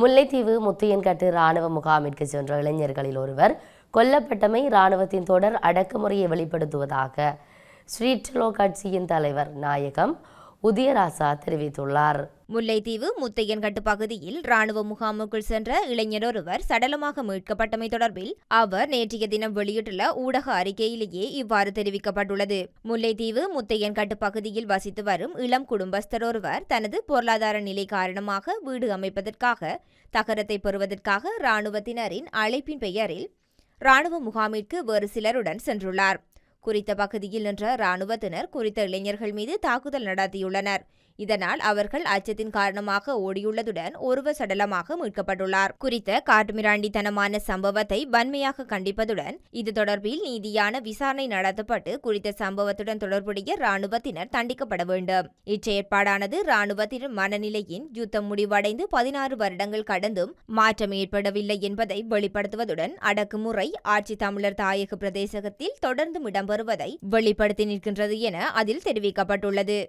முல்லைத்தீவு முத்தையன்கட்டு இராணுவ முகாமிற்கு சென்ற இளைஞர்களில் ஒருவர் கொல்லப்பட்டமை இராணுவத்தின் தொடர் அடக்குமுறையை வெளிப்படுத்துவதாக ஸ்ரீட்லோ கட்சியின் தலைவர் நாயகம் உதயராசா தெரிவித்துள்ளார். முல்லைத்தீவு முத்தையன்கட்டு பகுதியில் ராணுவ முகாமுக்குள் சென்ற இளைஞர் ஒருவர் சடலமாக மீட்கப்பட்டமை தொடர்பில் அவர் நேற்றைய தினம் வெளியிட்டுள்ள ஊடக அறிக்கையிலேயே இவ்வாறு தெரிவிக்கப்பட்டுள்ளது. முல்லைத்தீவு முத்தையன்கட்டு பகுதியில் வசித்து வரும் இளம் குடும்பஸ்தர் ஒருவர் தனது பொருளாதார நிலை காரணமாக வீடு அமைப்பதற்காக தகரத்தை பெறுவதற்காக இராணுவத்தினரின் அழைப்பின் பெயரில் ராணுவ முகாமிற்கு வேறு சிலருடன் சென்றுள்ளார். குறித்த பகுதியில் நின்ற இராணுவத்தினர் குறித்த இளைஞர்கள் மீது தாக்குதல் நடத்தியுள்ளனர். இதனால் அவர்கள் அச்சத்தின் காரணமாக ஓடியுள்ளதுடன் ஒருவர் சடலமாக மீட்கப்பட்டுள்ளார். குறித்த காட்டுமிராண்டித்தனமான சம்பவத்தை வன்மையாக கண்டிப்பதுடன் இது தொடர்பில் நீதியான விசாரணை நடத்தப்பட்டு குறித்த சம்பவத்துடன் தொடர்புடைய இராணுவத்தினர் தண்டிக்கப்பட வேண்டும். இச்செயற்பாடானது ராணுவத்தின் மனநிலையின் யுத்தம் முடிவடைந்து பதினாறு வருடங்கள் கடந்தும் மாற்றம் ஏற்படவில்லை என்பதை வெளிப்படுத்துவதுடன் அடக்குமுறை ஆட்சி தமிழர் தாயக பிரதேசத்தில் தொடர்ந்தும் இடம்பெறுவதை வெளிப்படுத்தி நிற்கின்றது என அதில் தெரிவிக்கப்பட்டுள்ளது.